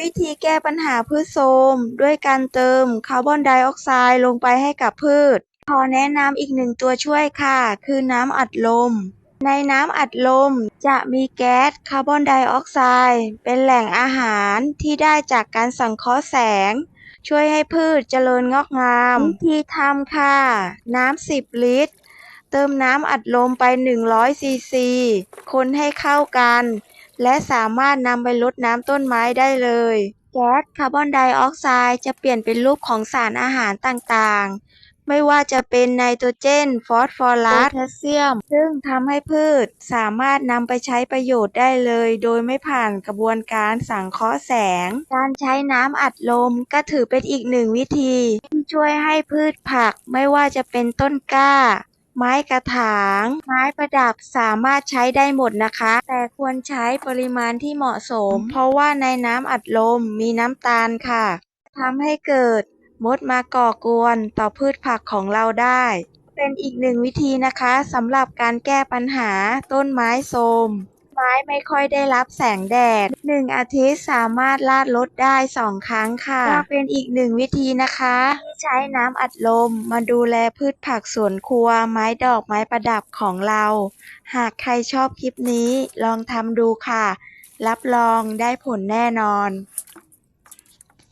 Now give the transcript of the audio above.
วิธีแก้ปัญหาพืชโทรมด้วยการเติมคาร์บอนไดออกไซด์ลงไปให้กับพืช ขอแนะนำอีกหนึ่งตัวช่วยค่ะ คือน้ำอัดลม ในน้ำอัดลมจะมีแก๊สคาร์บอนไดออกไซด์เป็นแหล่งอาหารที่ได้จากการสังเคราะห์แสง ช่วยให้พืชเจริญงอกงามวิธีทำค่ะ น้ำ10 ลิตร เติมน้ำอัดลมไป 100 ซีซี คนให้เข้ากัน และสามารถนำไปรดน้ำต้นไม้ได้เลย แก๊สคาร์บอนไดออกไซด์จะเปลี่ยนเป็นรูปของสารอาหารต่างๆ ไม่ว่าจะเป็นไนโตรเจน ฟอสฟอรัสโพแทสเซียม ซึ่งทำให้พืชสามารถนำไปใช้ประโยชน์ได้เลย โดยไม่ผ่านกระบวนการสังเคราะห์แสง การใช้น้ำอัดลมก็ถือเป็นอีกหนึ่งวิธี ที่ช่วยให้พืชผักไม่ว่าจะเป็นต้นกล้า ไม้กระถาง ไม้ประดับสามารถใช้ได้หมดนะคะ แต่ควรใช้ปริมาณที่เหมาะสม เพราะว่าในน้ำอัดลมมีน้ำตาลค่ะทำให้เกิดมดมาก่อกวนต่อพืชผักของเราได้ เป็นอีกหนึ่งวิธีนะคะสำหรับการแก้ปัญหาต้นไม้โทรม ไม้ไม่ค่อยได้รับแสงแดดหนึ่งอาทิตย์สามารถลาดลดได้สองครั้งค่ะก็เป็นอีกหนึ่งวิธีนะคะ ที่ใช้น้ำอัดลมมาดูแลพืชผักสวนครัว ไม้ดอกไม้ประดับของเรา หากใครชอบคลิปนี้ลองทำดูค่ะ รับรองได้ผลแน่นอน